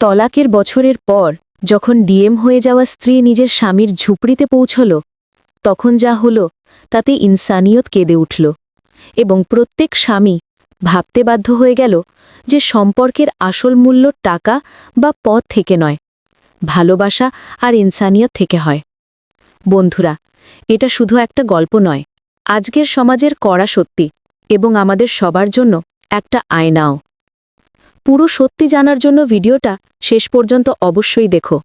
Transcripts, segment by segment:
তলাকের বছরের পর, যখন ডিএম হয়ে যাওয়া স্ত্রী নিজের স্বামীর ঝুপড়িতে পৌঁছল, তখন যা হল, তাতে ইনসানিয়ত কেঁদে উঠল। এবং প্রত্যেক স্বামী ভাবতে বাধ্য হয়ে গেল যে সম্পর্কের আসল মূল্য টাকা বা পথ থেকে নয়, ভালোবাসা আর ইনসানিয়ত থেকে হয়। বন্ধুরা, এটা শুধু একটা গল্প নয়। আজকের সমাজের কড়া সত্যি এবং আমাদের সবার জন্য একটা আয়নাও। পুরো সত্যি জানার জন্য ভিডিওটা শেষ পর্যন্ত অবশ্যই দেখো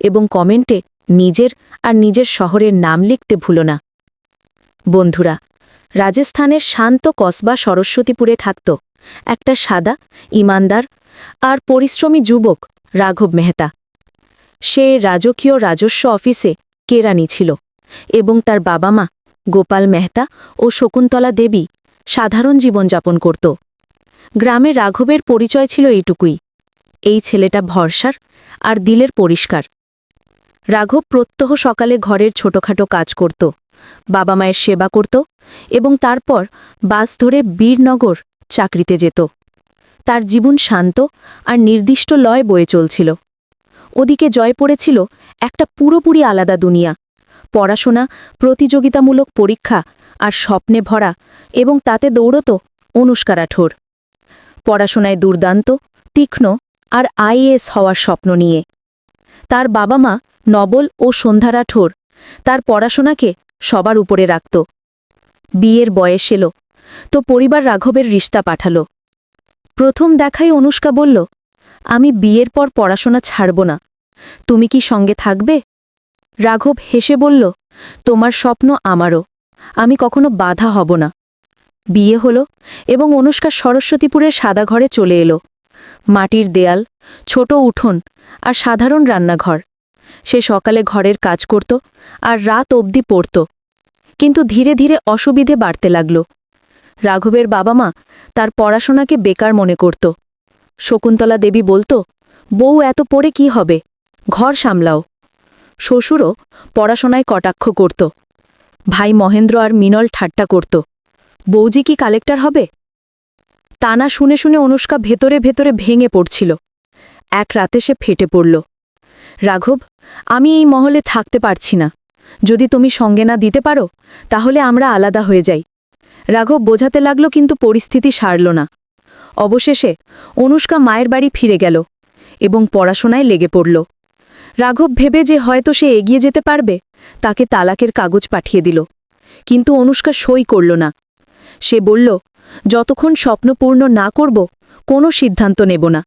এবং কমেন্টে নিজের আর নিজের শহরের নাম লিখতে ভুলো না। বন্ধুরা, রাজস্থানের শান্ত কসবা সরস্বতীপুরে থাকত একটা সাদা, ইমানদার আর পরিশ্রমী যুবক রাঘব মেহতা। সে রাজকীয় রাজস্ব অফিসে কেরানি ছিল এবং তার বাবা মা গোপাল মেহতা ও শকুন্তলা দেবী সাধারণ জীবনযাপন করত। গ্রামে রাঘবের পরিচয় ছিল এইটুকুই। এই ছেলেটা ভরসার আর দিলের পরিষ্কার। রাঘব প্রত্যহ সকালে ঘরের ছোটখাটো কাজ করত, বাবা মায়ের সেবা করত এবং তারপর বাস ধরে বীরনগর চাকরিতে যেত। তার জীবন শান্ত আর নির্দিষ্ট লয় বয়ে চলছিল। ওদিকে জয় পড়েছিল একটা পুরোপুরি আলাদা দুনিয়া, পড়াশোনা, প্রতিযোগিতামূলক পরীক্ষা আর স্বপ্নে ভরা এবং তাতে দৌড়ত অনুষ্কা রাঠোর পড়াশোনায় দুর্দান্ত, তীক্ষ্ণ আর আইএএস হওয়ার স্বপ্ন নিয়ে। তার বাবা মা নবল ও সন্ধ্যা রাঠোর তার পড়াশোনাকে সবার উপরে রাখত। বিয়ের বয়স এল, তো পরিবার রাঘবের রিস্তা পাঠাল। প্রথম দেখাই অনুষ্কা বলল, আমি বিয়ের পর পড়াশোনা ছাড়ব না, তুমি কি সঙ্গে থাকবে? রাঘব হেসে বলল, তোমার স্বপ্ন আমারও, আমি কখনো বাধা হব না। বিয়ে হলো এবং অনুষ্কা সরস্বতীপুরের সাদা ঘরে চলে এলো। মাটির দেয়াল, ছোট উঠোন আর সাধারণ রান্নাঘর। সে সকালে ঘরের কাজ করত আর রাত অবধি পড়ত। কিন্তু ধীরে ধীরে অসুবিধে বাড়তে লাগল। রাঘবের বাবা মা তার পড়াশোনাকে বেকার মনে করত। শকুন্তলা দেবী বলতো, বউ এত পড়ে কি হবে? ঘর সামলাও। শ্বশুরও পড়াশোনায় কটাক্ষ করত। ভাই মহেন্দ্র আর মিনল ঠাট্টা করত। বৌজি কি কালেক্টর হবে? তা না শুনে শুনে অনুষ্কা ভেতরে ভেতরে ভেঙে পড়ছিল। এক রাতে সে ফেটে পড়ল। রাঘব, আমি এই মহলে থাকতে পারছি না। যদি তুমি সঙ্গে না দিতে পারো, তাহলে আমরা আলাদা হয়ে যাই। রাঘব বোঝাতে লাগল কিন্তু পরিস্থিতি সারল না। অবশেষে অনুষ্কা মায়ের বাড়ি ফিরে গেল এবং পড়াশোনায় লেগে পড়ল। রাঘব ভেবে যে হয়তো সে এগিয়ে যেতে পারবে, তাকে তালাকের কাগজ পাঠিয়ে দিল। কিন্তু অনুষ্কা সই করল না। সে বলল, যতক্ষণ স্বপ্নপূর্ণ না করব, কোনো সিদ্ধান্ত নেব না।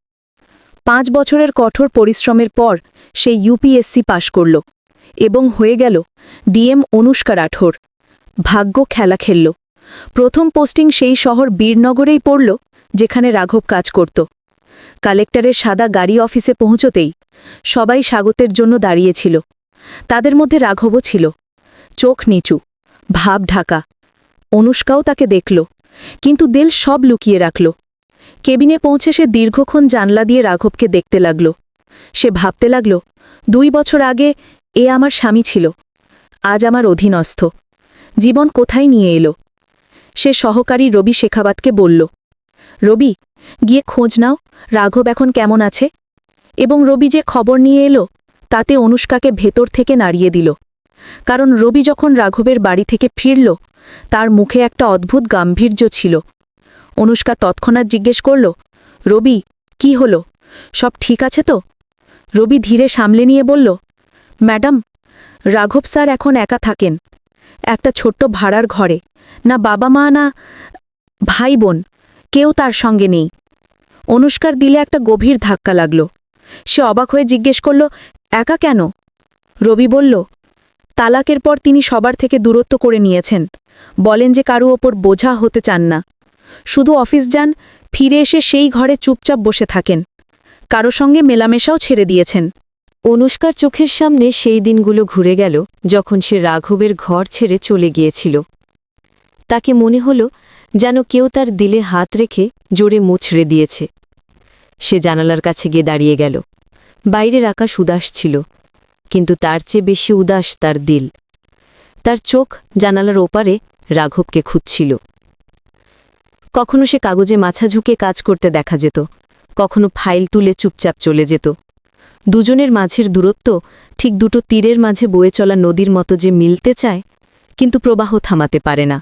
পাঁচ বছরের কঠোর পরিশ্রমের পর সে ইউপিএসসি পাশ করল এবং হয়ে গেল ডিএম অনুষ্কা রাঠোর। ভাগ্য খেলা খেলল। প্রথম পোস্টিং সেই শহর বীরনগরেই পড়ল, যেখানে রাঘব কাজ করত। কালেক্টরের সাদা গাড়ি অফিসে পৌঁছতেই সবাই স্বাগতের জন্য দাঁড়িয়েছিল তাদের মধ্যে রাঘবও ছিল। চোখ নিচু, ভাব ঢাকা। অনুষ্কাও তাকে দেখল, কিন্তু দিল সব লুকিয়ে রাখল। কেবিনে পৌঁছে সে দীর্ঘক্ষণ জানলা দিয়ে রাঘবকে দেখতে লাগল। সে ভাবতে লাগল, দুই বছর আগে এ আমার স্বামী ছিল, আজ আমার অধীনস্থ, জীবন কোথায় নিয়ে এলো? সে সহকারী রবি শেখাবাতকে বলল, রবি, গিয়ে খোঁজ নাও, রাঘব এখন কেমন আছে? এবং রবি যে খবর নিয়ে এলো, তাতে অনুষ্কাকে ভেতর থেকে নাড়িয়ে দিল। কারণ রবি যখন রাঘবের বাড়ি থেকে ফিরল, তার মুখে একটা অদ্ভুত গাম্ভীর্য ছিল। অনুষ্কা তৎক্ষণাৎ জিজ্ঞেস করল, রবি, কি হলো? সব ঠিক আছে তো? রবি ধীরে সামলে নিয়ে বলল, ম্যাডাম, রাঘব স্যার এখন একা থাকেন। একটা ছোট্ট ভাড়ার ঘরে। না বাবা মা, না ভাই বোন। কেউ তার সঙ্গে নেই। অনুষ্কার দিলে একটা গভীর ধাক্কা লাগল। সে অবাক হয়ে জিজ্ঞেস করল, একা কেন? রবি বলল তালাকের পর তিনি সবার থেকে দূরত্ব করে নিয়েছেন। বলেন যে কারু ওপর বোঝা হতে চান না। শুধু অফিস যান, ফিরে এসে সেই ঘরে চুপচাপ বসে থাকেন। কারও সঙ্গে মেলামেশাও ছেড়ে দিয়েছেন। অনুষ্কার চোখের সামনে সেই দিনগুলো ঘুরে গেল যখন সে রাঘবের ঘর ছেড়ে চলে গিয়েছিল। তাকে মনে হল যেন কেউ তার দিলে হাত রেখে জোরে মুছড়ে দিয়েছে। সে জানালার কাছে গিয়ে দাঁড়িয়ে গেল। বাইরের আকাশ উদাস ছিল। কিন্তু তার চেয়ে বেশি উদাস তার দিল। তার চোখ জানালার ওপারে রাঘবকে খুঁজছিল। কখনো সে কাগজে মাছা ঝুঁকে কাজ করতে দেখা যেত, কখনো ফাইল তুলে চুপচাপ চলে যেত। দুজনের মাঝের দূরত্ব ঠিক দুটো তীরের মাঝে বয়ে চলা নদীর মতো যে মিলতে চায়, কিন্তু প্রবাহ থামাতে পারে না।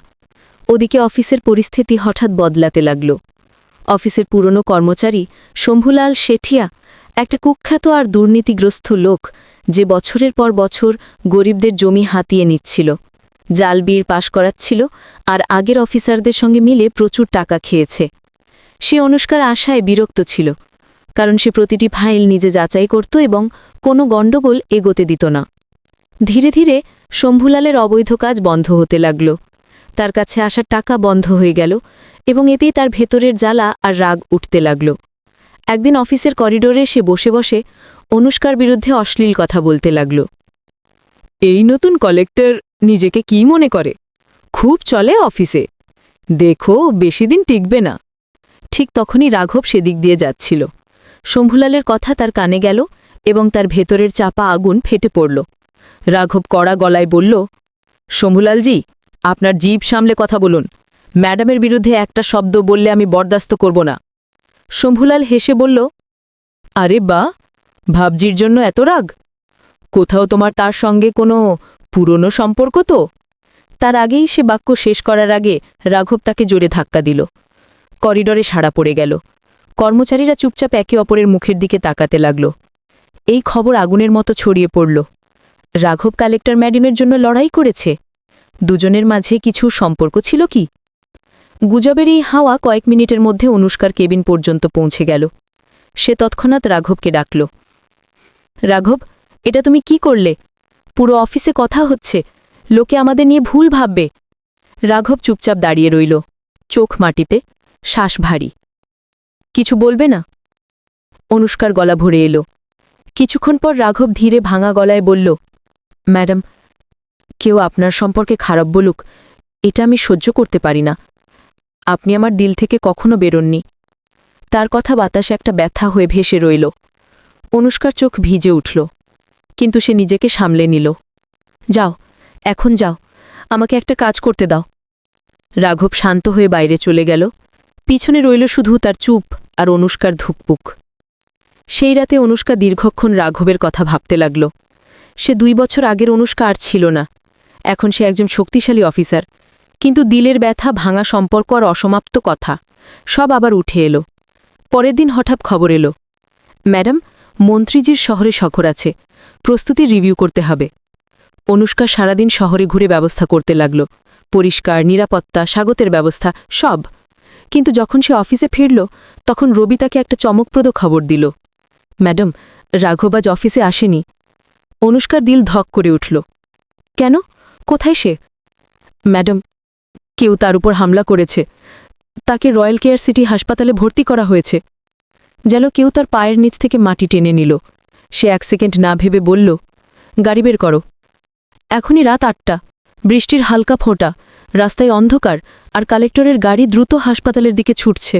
ওদিকে অফিসের পরিস্থিতি হঠাৎ বদলাতে লাগল। অফিসের পুরনো কর্মচারী শম্ভুলাল শেঠিয়া একটা কুখ্যাত আর দুর্নীতিগ্রস্ত লোক যে বছরের পর বছর গরিবদের জমি হাতিয়ে নিচ্ছিল, জাল বির পাশ করাচ্ছিল আর আগের অফিসারদের সঙ্গে মিলে প্রচুর টাকা খেয়েছে। সে অনুষ্কার আশায় বিরক্ত ছিল, কারণ সে প্রতিটি ফাইল নিজে যাচাই করত এবং কোনো গণ্ডগোল এগোতে দিত না। ধীরে ধীরে শম্ভুলালের অবৈধ কাজ বন্ধ হতে লাগল। তার কাছে আসার টাকা বন্ধ হয়ে গেল এবং এতেই তার ভেতরের জ্বালা আর রাগ উঠতে লাগল। একদিন অফিসের করিডোরে সে বসে বসে অনুষ্কার বিরুদ্ধে অশ্লীল কথা বলতে লাগল। এই নতুন কলেক্টর নিজেকে কি মনে করে? খুব চলে অফিসে। দেখো বেশি দিন টিকবে না। ঠিক তখনই রাঘব সেদিক দিয়ে যাচ্ছিল। শম্ভুলালের কথা তার কানে গেল এবং তার ভেতরের চাপা আগুন ফেটে পড়ল। রাঘব কড়া গলায় বলল, শম্ভুলালজি, আপনার জিভ সামলে কথা বলুন। ম্যাডামের বিরুদ্ধে একটা শব্দ বললে আমি বরদাস্ত করব না। শম্ভুলাল হেসে বলল, আরে বা, ভাবজির জন্য এত রাগ? কোথাও তোমার তার সঙ্গে কোনো পুরনো সম্পর্ক তো? তার আগেই সে বাক্য শেষ করার আগে রাঘব তাকে জোরে ধাক্কা দিল। করিডরে সাড়া পড়ে গেল। কর্মচারীরা চুপচাপ একে অপরের মুখের দিকে তাকাতে লাগল। এই খবর আগুনের মতো ছড়িয়ে পড়ল। রাঘব কালেক্টর ম্যাডামের জন্য লড়াই করেছে। দুজনের মাঝে কিছু সম্পর্ক ছিল কি? গুজবের এই হাওয়া কয়েক মিনিটের মধ্যে অনুষ্কার কেবিন পর্যন্ত পৌঁছে গেল। সে তৎক্ষণাৎ রাঘবকে ডাকল। রাঘব, এটা তুমি কি করলে? পুরো অফিসে কথা হচ্ছে। লোকে আমাদের নিয়ে ভুল ভাববে। রাঘব চুপচাপ দাঁড়িয়ে রইল, চোখ মাটিতে, শ্বাস ভারী। কিছু বলবে না? অনুষ্কার গলা ভরে এলো। কিছুক্ষণ পর রাঘব ধীরে ভাঙা গলায় বলল, ম্যাডাম, কেউ আপনার সম্পর্কে খারাপ বলুক, এটা আমি সহ্য করতে পারি না। আপনি আমার দিল থেকে কখনো বেরোননি। তার কথা বাতাসে একটা ব্যথা হয়ে ভেসে রইল। অনুষ্কার চোখ ভিজে উঠল, কিন্তু সে নিজেকে সামলে নিল। যাও, এখন যাও, আমাকে একটা কাজ করতে দাও। রাঘব শান্ত হয়ে বাইরে চলে গেল। পিছনে রইল শুধু তার চুপ আর অনুষ্কার ধুকপুক। সেই রাতে অনুষ্কা দীর্ঘক্ষণ রাঘবের কথা ভাবতে লাগল। সে দুই বছর আগের অনুষ্কা আর ছিল না। এখন সে একজন শক্তিশালী অফিসার। কিন্তু দিলের ব্যথা ভাঙা সম্পর্ক আর অসমাপ্ত কথা। সব আবার উঠে এলো। পরের দিন হঠাৎ খবর এলো। ম্যাডাম, মন্ত্রীজির শহরে সফর আছে। প্রস্তুতি রিভিউ করতে হবে। অনুষ্কা সারাদিন শহরে ঘুরে ব্যবস্থা করতে লাগল। পরিষ্কার, নিরাপত্তা, স্বাগতের ব্যবস্থা, সব। কিন্তু যখন সে অফিসে ফিরল, তখন রবি তাকে একটা চমকপ্রদ খবর দিল। ম্যাডাম রাঘবাজ অফিসে আসেনি। অনুষ্কার দিল ধক করে উঠল। কেন? কোথায় সে? ম্যাডাম কেউ তার উপর হামলা করেছে। তাকে রয়্যাল কেয়ার সিটি হাসপাতালে ভর্তি করা হয়েছে। যেন কেউ তার পায়ের নিচ থেকে মাটি টেনে নিল। সে এক সেকেন্ড না ভেবে বলল, গাড়ি বের করো। এখনই রাত আটটা। বৃষ্টির হালকা ফোঁটা, রাস্তায় অন্ধকার, আর কালেক্টরের গাড়ি দ্রুত হাসপাতালের দিকে ছুটছে।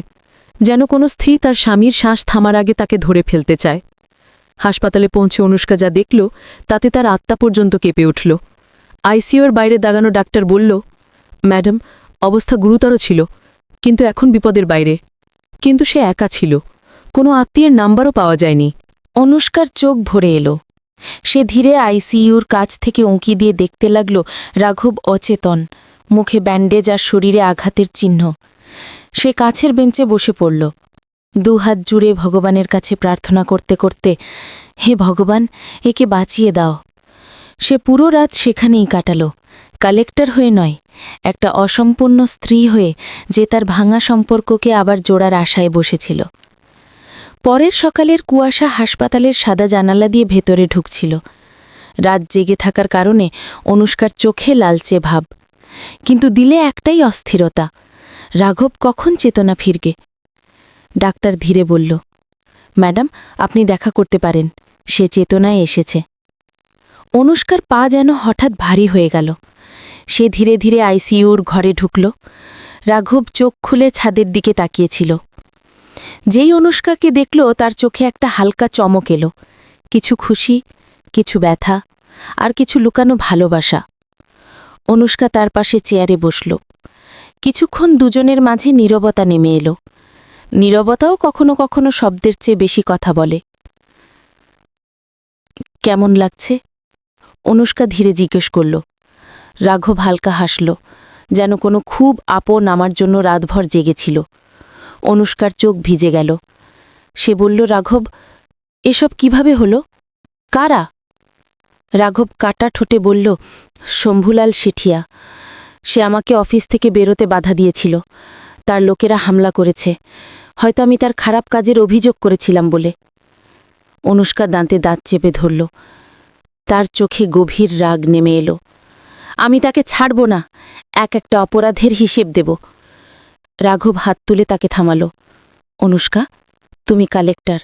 যেন কোনো স্ত্রী তার স্বামীর শ্বাস থামার আগে তাকে ধরে ফেলতে চায়। হাসপাতালে পৌঁছে অনুষ্কা যা দেখল, তাতে তার আত্মা পর্যন্ত কেঁপে উঠল। আইসিইউর বাইরে দাগানো ডাক্তার বলল ম্যাডাম, অবস্থা গুরুতর ছিল, কিন্তু এখন বিপদের বাইরে। কিন্তু সে একা ছিল। কোনো আত্মীয়ের নাম্বারও পাওয়া যায়নি। অনুষ্কার চোখ ভরে এলো। সে ধীরে আইসিইউর কাছ থেকে উঁকি দিয়ে দেখতে লাগল রাঘব অচেতন, মুখে ব্যান্ডেজ আর শরীরে আঘাতের চিহ্ন। সে কাছের বেঞ্চে বসে পড়ল। দুহাত জুড়ে ভগবানের কাছে প্রার্থনা করতে করতে, হে ভগবান, একে বাঁচিয়ে দাও। সে পুরো রাত সেখানেই কাটালো। কালেক্টর হয়ে নয়, একটা অসম্পূর্ণ স্ত্রী হয়ে যে তার ভাঙা সম্পর্ককে আবার জোড়ার আশায় বসেছিল। পরের সকালের কুয়াশা হাসপাতালের সাদা জানালা দিয়ে ভেতরে ঢুকছিল। রাত জেগে থাকার কারণে অনুষ্কার চোখে লালচে ভাব। কিন্তু দিলে একটাই অস্থিরতা, রাঘব কখন চেতনা ফিরগে ডাক্তার ধীরে বলল, ম্যাডাম, আপনি দেখা করতে পারেন, সে চেতনায় এসেছে। অনুষ্কার পা যেন হঠাৎ ভারী হয়ে গেল। সে ধীরে ধীরে আইসিইউর ঘরে ঢুকল। রাঘব চোখ খুলে ছাদের দিকে তাকিয়েছিল। যেই অনুষ্কাকে দেখল, তার চোখে একটা হালকা চমক এলো। কিছু খুশি, কিছু ব্যথা, আর কিছু লুকানো ভালোবাসা। অনুষ্কা তার পাশে চেয়ারে বসল। কিছুক্ষণ দুজনের মাঝে নীরবতা নেমে এলো। নীরবতাও কখনো কখনো শব্দের চেয়ে বেশি কথা বলে। কেমন লাগছে? অনুষ্কা ধীরে জিজ্ঞেস করল। রাঘব হালকা হাসল, যেন কোনো খুব আপন আমার জন্য রাতভর জেগেছিল। অনুষ্কার চোখ ভিজে গেল। সে বলল, রাঘব, এসব কীভাবে হলো? কারা? রাঘব কাটা ঠোঁটে বলল, শম্ভুলাল শেঠিয়া সে আমাকে অফিস থেকে বেরোতে বাধা দিয়েছিল। তার লোকেরা হামলা করেছে। হয়তো আমি তার খারাপ কাজের অভিযোগ করেছিলাম বলে। অনুষ্কা দাঁতে দাঁত চেপে ধরল। তার চোখে গভীর রাগ নেমে এলো। আমি তাকে ছাড়ব না। এক একটা অপরাধের হিসেব দেব। রাঘব হাত তুলে তাকে থামালো। অনুষ্কা, তুমি কালেক্টর।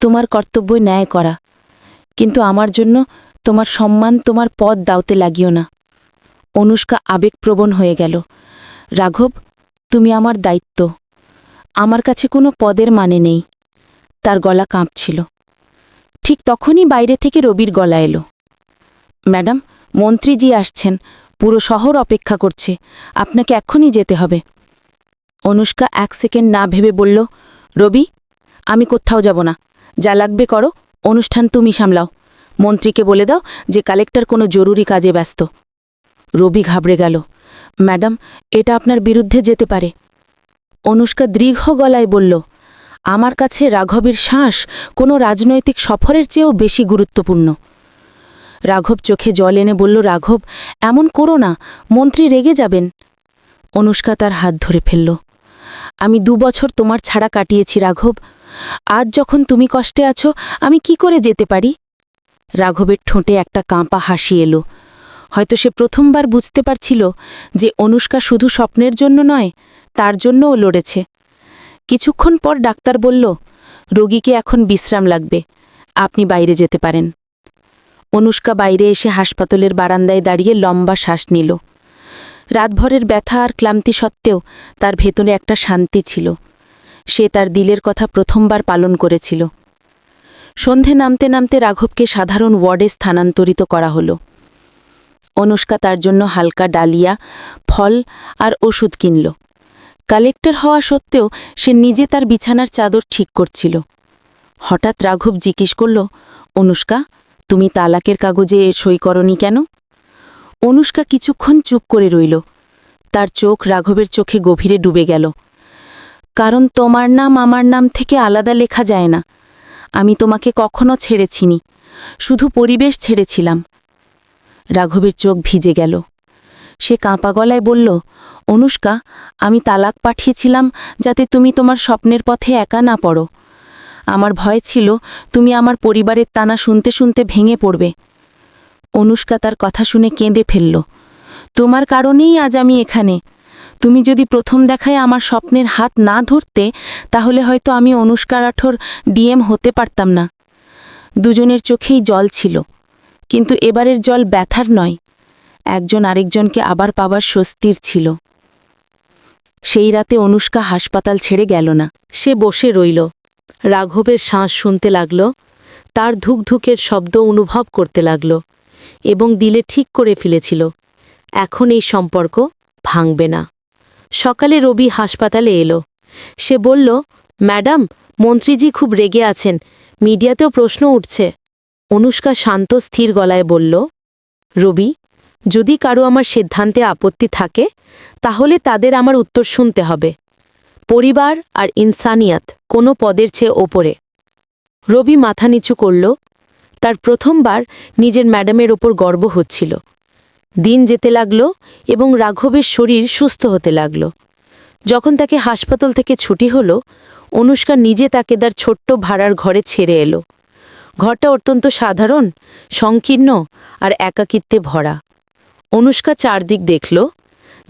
তোমার কর্তব্য ন্যায় করা। কিন্তু আমার জন্য তোমার সম্মান তোমার পদ দাওতে লাগিও না। অনুষ্কা আবেগপ্রবণ হয়ে গেল। রাঘব, তুমি আমার দায়িত্ব। আমার কাছে কোনো পদের মানে নেই। তার গলা কাঁপছিল। ঠিক তখনই বাইরে থেকে রবির গলা এলো। ম্যাডাম মন্ত্রীজি আসছেন। পুরো শহর অপেক্ষা করছে। আপনাকে এক্ষুনি যেতে হবে। অনুষ্কা এক সেকেন্ড না ভেবে বলল, রবি, আমি কোথাও যাব না। যা লাগবে করো, অনুষ্ঠান তুমি সামলাও। মন্ত্রীকে বলে দাও যে কালেক্টর কোনো জরুরি কাজে ব্যস্ত রবি ঘাবড়ে গেল। ম্যাডাম, এটা আপনার বিরুদ্ধে যেতে পারে অনুষ্কা দীর্ঘ গলায় বলল, আমার কাছে রাঘবের শ্বাস কোনো রাজনৈতিক সফরের চেয়েও বেশি গুরুত্বপূর্ণ। রাঘব চোখে জল এনে বলল, রাঘব, এমন করো না, মন্ত্রী রেগে যাবেন। অনুষ্কা তার হাত ধরে ফেলল। আমি দু বছর তোমার ছাড়া কাটিয়েছি, রাঘব। আজ যখন তুমি কষ্টে আছো, আমি কি করে যেতে পারি? রাঘবের ঠোঁটে একটা কাঁপা হাসি এলো। হয়তো সে প্রথমবার বুঝতে পারছিল যে অনুষ্কা শুধু স্বপ্নের জন্য নয়, তার জন্যও লড়েছে। কিছুক্ষণ পর ডাক্তার বলল, রোগীকে এখন বিশ্রাম লাগবে। আপনি বাইরে যেতে পারেন। অনুষ্কা বাইরে এসে হাসপাতালের বারান্দায় দাঁড়িয়ে লম্বা শ্বাস নিল। রাতভরের ব্যথা আর ক্লান্তি সত্ত্বেও তার ভেতরে একটা শান্তি ছিল। সে তার দিলের কথা প্রথমবার পালন করেছিল। সন্ধে নামতে নামতে রাঘবকে সাধারণ ওয়ার্ডে স্থানান্তরিত করা হলো। অনুষ্কা তার জন্য হালকা ডালিয়া, ফল আর ওষুধ কিনল। কালেক্টর হওয়া সত্ত্বেও সে নিজে তার বিছানার চাদর ঠিক করছিল। হঠাৎ রাঘব জিজ্ঞেস করল, অনুষ্কা তুমি তালাকের কাগজে সই করনি কেন? অনুষ্কা কিছুক্ষণ চুপ করে রইল। তার চোখ রাঘবের চোখে গভীরে ডুবে গেল। কারণ তোমার নাম আমার নাম থেকে আলাদা লেখা যায় না। আমি তোমাকে কখনো ছেড়েছিনি। শুধু পরিবেশ ছেড়েছিলাম। রাঘবের চোখ ভিজে গেল। সে কাঁপা গলায় বলল, অনুষ্কা, আমি তালাক পাঠিয়েছিলাম যাতে তুমি তোমার স্বপ্নের পথে একা না পড়ো। আমার ভয় ছিল, তুমি আমার পরিবারের তানা শুনতে শুনতে ভেঙে পড়বে। অনুষ্কা তার কথা শুনে কেঁদে ফেলল, তোমার কারণেই আজ আমি এখানে। তুমি যদি প্রথম দেখায় আমার স্বপ্নের হাত না ধরতে, তাহলে হয়তো আমি অনুষ্কা রাঠোর ডিএম হতে পারতাম না। দুজনের চোখেই জল ছিল, কিন্তু এবারের জল ব্যথার নয়। একজন আরেকজনকে আবার পাবার স্বস্তির ছিল। সেই রাতে অনুষ্কা হাসপাতাল ছেড়ে গেল না। সে বসে রইল। রাঘবের শ্বাস শুনতে লাগল, তার ধুকধুকের শব্দ অনুভব করতে লাগল এবং দিলে ঠিক করে ফেলেছিল, এখন এই সম্পর্ক ভাঙবে না। সকালে রবি হাসপাতালে এলো। সে বলল, ম্যাডাম, মন্ত্রীজি খুব রেগে আছেন, মিডিয়াতেও প্রশ্ন উঠছে। অনুষ্কা শান্ত স্থির গলায় বলল, রবি, যদি কারও আমার সিদ্ধান্তে আপত্তি থাকে, তাহলে তাদের আমার উত্তর শুনতে হবে। পরিবার আর ইনসানিয়াত কোনো পদের চেয়ে ওপরে। রবি মাথা নিচু করল, তার প্রথমবার নিজের ম্যাডামের ওপর গর্ব হচ্ছিল। দিন যেতে লাগল এবং রাঘবের শরীর সুস্থ হতে লাগল। যখন তাকে হাসপাতাল থেকে ছুটি হলো, অনুষ্কা নিজে তাকে তার ছোট্ট ভাড়ার ঘরে ছেড়ে এলো। ঘরটা অত্যন্ত সাধারণ, সংকীর্ণ আর একাকিত্বে ভরা। অনুষ্কা চারদিক দেখল,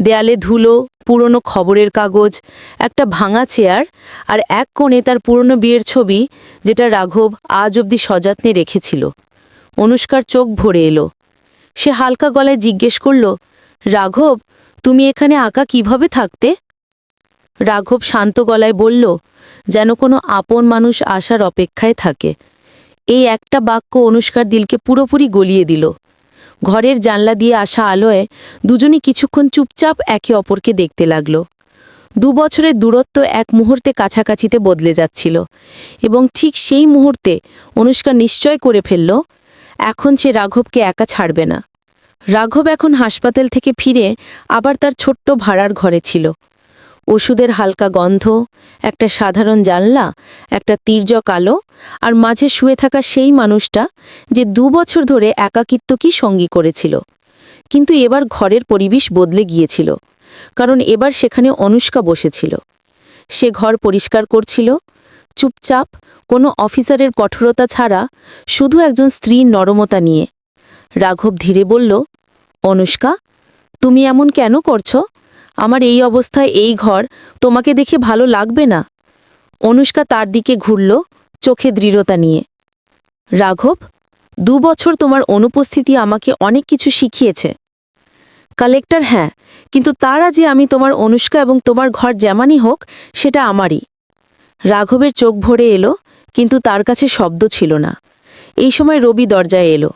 দেয়ালে ধুলো পুরনো খবরের কাগজ, একটা ভাঙা চেয়ার আর এক কোণে তার পুরনো বিয়ের ছবি, যেটা রাঘব আজ অবধি সযত্নে রেখেছিল। অনুষ্কার চোখ ভরে এলো। সে হালকা গলায় জিজ্ঞেস করল, রাঘব, তুমি এখানে আঁকা কীভাবে থাকতে? রাঘব শান্ত গলায় বলল, যেন কোনো আপন মানুষ আসার অপেক্ষায় থাকে। এই একটা বাক্য অনুষ্কার দিলকে পুরোপুরি গলিয়ে দিল। ঘরের জানলা দিয়ে আসা আলোয় দুজনই কিছুক্ষণ চুপচাপ একে অপরকে দেখতে লাগল। দু বছরের দূরত্ব এক মুহূর্তে কাছাকাছিতে বদলে যাচ্ছিল এবং ঠিক সেই মুহূর্তে অনুষ্কা নিশ্চয় করে ফেলল, এখন সে রাঘবকে একা ছাড়বে না। রাঘব এখন হাসপাতাল থেকে ফিরে আবার তার ছোট্ট ভাড়ার ঘরে ছিল। ওষুধের হালকা গন্ধ, একটা সাধারণ জানলা, একটা তীর্যক আলো আর মাঝে শুয়ে থাকা সেই মানুষটা যে দু বছর ধরে একাকিত্ব কি সঙ্গী করেছিল। কিন্তু এবার ঘরের পরিবেশ বদলে গিয়েছিল, কারণ এবার সেখানে অনুষ্কা বসেছিল। সে ঘর পরিষ্কার করছিল, চুপচাপ, কোনো অফিসারের কঠোরতা ছাড়া, শুধু একজন স্ত্রীর নরমতা নিয়ে। রাঘব ধীরে বলল, অনুষ্কা, তুমি এমন কেন করছ? আমার এই অবস্থায় এই ঘর তোমাকে দেখে ভালো লাগবে না? অনুষ্কা তার দিকে ঘুরল চোখে দৃঢ়তা নিয়ে। রাঘব, দু বছর তোমার অনুপস্থিতি আমাকে অনেক কিছু শিখিয়েছে। কালেক্টর হ্যাঁ কিন্তু তারা যে আমি তোমার অনুষ্কা এবং তোমার ঘর যেমানই হোক, সেটা আমারই। রাঘবের চোখ ভরে এলো, কিন্তু তার কাছে শব্দ ছিল না। এই সময় রবি দরজায় এলো।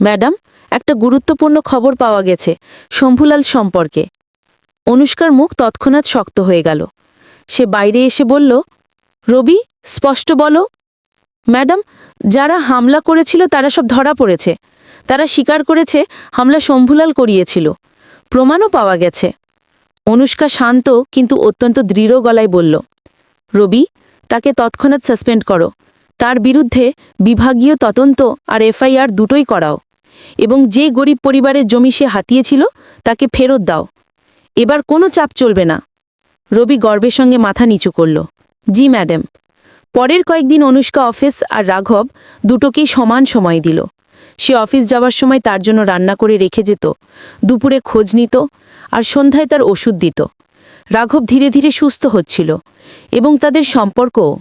ম্যাডাম, একটা গুরুত্বপূর্ণ খবর পাওয়া গেছে, শম্ভুলাল সম্পর্কে। অনুষ্কার মুখ তৎক্ষণাৎ শক্ত হয়ে গেল। সে বাইরে এসে বলল, রবি, স্পষ্ট বলো। ম্যাডাম, যারা হামলা করেছিল তারা সব ধরা পড়েছে। তারা স্বীকার করেছে, হামলা শম্ভুলাল করিয়েছিল। প্রমাণও পাওয়া গেছে। অনুষ্কা শান্ত কিন্তু অত্যন্ত দৃঢ় গলায় বলল, রবি, তাকে তৎক্ষণাৎ সাসপেন্ড করো। তার বিরুদ্ধে বিভাগীয় তদন্ত আর এফআইআর দুটোই করাও। এবং যে গরিব পরিবারের জমি সে হাতিয়েছিল, তাকে ফেরত দাও। এবার কোনো চাপ চলবে না। রবি গর্বের সঙ্গে মাথা নিচু করল। জি, ম্যাডাম। পরের কয়েকদিন অনুষ্কা অফিস আর রাঘব দুটোকেই সমান সময় দিল। সে অফিস যাওয়ার সময় তার জন্য রান্না করে রেখে যেত। দুপুরে খোঁজ নিত আর সন্ধ্যায় তার ওষুধ দিত। রাঘব ধীরে ধীরে সুস্থ হচ্ছিল এবং তাদের সম্পর্কও।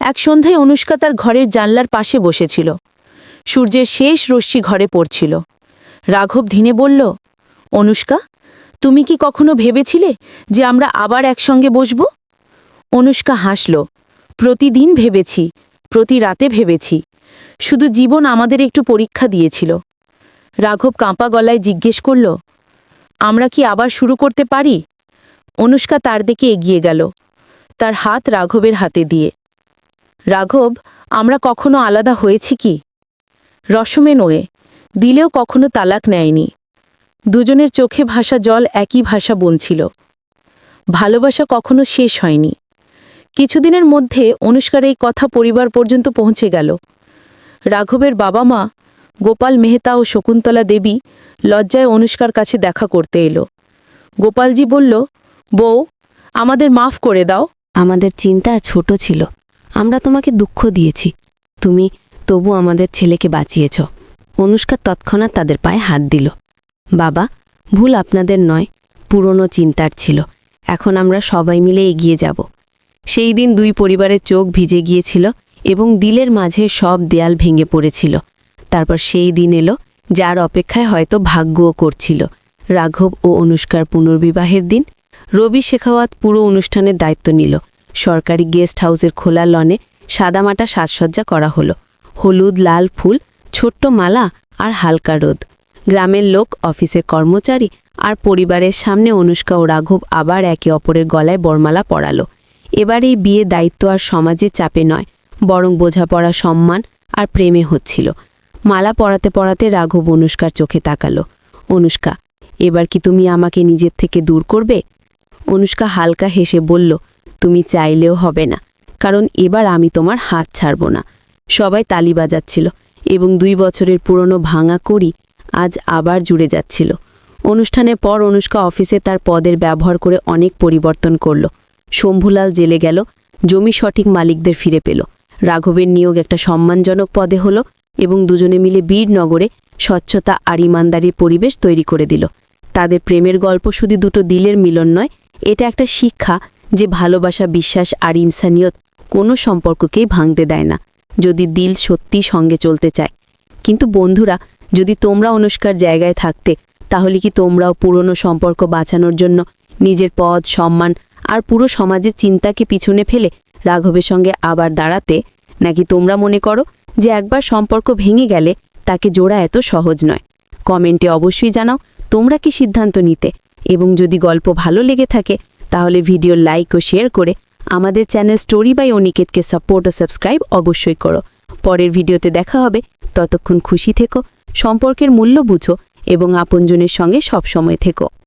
এক সন্ধ্যায় অনুষ্কা তার ঘরের জানলার পাশে বসেছিল। সূর্যের শেষ রশ্মি ঘরে পড়ছিল। রাঘব ধিনে বলল, অনুষ্কা তুমি কি কখনো ভেবেছিলে যে আমরা আবার একসঙ্গে বসব? অনুষ্কা হাসল। প্রতিদিন ভেবেছি, প্রতি রাতে ভেবেছি। শুধু জীবন আমাদের একটু পরীক্ষা দিয়েছিল। রাঘব কাঁপা গলায় জিজ্ঞেস করল, আমরা কি আবার শুরু করতে পারি? অনুষ্কা তার দিকে এগিয়ে গেল, তার হাত রাঘবের হাতে দিয়ে। রাঘব, আমরা কখনো আলাদা হয়েছি কি? রসমে নয়ে, দিলেও কখনো তালাক নেয়নি। দুজনের চোখে ভাষা জল একই ভাষা বলছিল। ভালোবাসা কখনো শেষ হয়নি। কিছুদিনের মধ্যে অনুষ্কার এই কথা পরিবার পর্যন্ত পৌঁছে গেল। রাঘবের বাবা মা গোপাল মেহতা ও শকুন্তলা দেবী লজ্জায় অনুষ্কার কাছে দেখা করতে এলো। গোপালজি বলল, বউ, আমাদের মাফ করে দাও। আমাদের চিন্তা ছোট ছিল। আমরা তোমাকে দুঃখ দিয়েছি। তুমি তবু আমাদের ছেলেকে বাঁচিয়েছ। অনুষ্কা তৎক্ষণাৎ তাদের পায়ে হাত দিল। বাবা, ভুল আপনাদের নয়, পুরনো চিন্তার ছিল। এখন আমরা সবাই মিলে এগিয়ে যাব। সেই দিন দুই পরিবারের চোখ ভিজে গিয়েছিল এবং দিলের মাঝে সব দেয়াল ভেঙে পড়েছিল। তারপর সেই দিন এলো, যার অপেক্ষায় হয়তো ভাগ্যও করছিল। রাঘব ও অনুষ্কার পুনর্বিবাহের দিন, রবি শেখাওয়াত পুরো অনুষ্ঠানের দায়িত্ব নিল। সরকারি গেস্ট হাউসের খোলা লনে সাদামাটা সাজসজ্জা করা হলো। হলুদ, লাল ফুল, ছোট্ট মালা আর হালকা রোদ। গ্রামের লোক, অফিসের কর্মচারী আর পরিবারের সামনে অনুষ্কা ও রাঘব আবার একে অপরের গলায় বরমালা পরালো। এবার এই বিয়ে দায়িত্ব আর সমাজের চাপে নয়, বরং বোঝাপড়া, সম্মান আর প্রেমে হচ্ছিল। মালা পরাতে পরাতে রাঘব অনুষ্কার চোখে তাকালো। অনুষ্কা, এবার কি তুমি আমাকে নিজের থেকে দূর করবে? অনুষ্কা হালকা হেসে বলল, তুমি চাইলেও হবে না, কারণ এবার আমি তোমার হাত ছাড়ব না। সবাই তালি বাজাচ্ছিল এবং দুই বছরের পুরনো ভাঙা করি আজ আবার জুড়ে যাচ্ছিল। অনুষ্ঠানের পর অনুষ্কা অফিসে তার পদের ব্যবহার করে অনেক পরিবর্তন করল। শম্ভুলাল জেলে গেল, জমি সঠিক মালিকদের ফিরে পেল। রাঘবের নিয়োগ একটা সম্মানজনক পদে হলো এবং দুজনে মিলে বীরনগরে স্বচ্ছতা আর ইমানদারির পরিবেশ তৈরি করে দিল। তাদের প্রেমের গল্প শুধু দুটো দিলের মিলন নয়, এটা একটা শিক্ষা যে ভালোবাসা, বিশ্বাস আর ইনসানিয়ত কোনো সম্পর্ককেই ভাঙতে দেয় না। যদি দিল সত্যি সঙ্গে চলতে চায়, কিন্তু বন্ধুরা যদি তোমরা অনুষ্কার জায়গায় থাকতে, তাহলে কি তোমরাও পুরনো সম্পর্ক বাঁচানোর জন্য নিজের পদ সম্মান আর পুরো সমাজের চিন্তাকে পিছনে ফেলে রাঘবের সঙ্গে আবার দাঁড়াতে? নাকি তোমরা মনে করো যে একবার সম্পর্ক ভেঙে গেলে তাকে জোড়া এত সহজ নয়? কমেন্টে অবশ্যই জানাও তোমরা কি সিদ্ধান্ত নিতে? এবং যদি গল্প ভালো লেগে থাকে, তাহলে ভিডিও লাইক ও শেয়ার করে আমাদের চ্যানেল স্টোরি বাই অনিকেতকে সাপোর্ট ও সাবস্ক্রাইব অবশ্যই করো। পরের ভিডিওতে দেখা হবে। ততক্ষণ খুশি থেকো। সম্পর্কের মূল্য বুঝো এবং আপনজনের সঙ্গে সবসময় থেকো।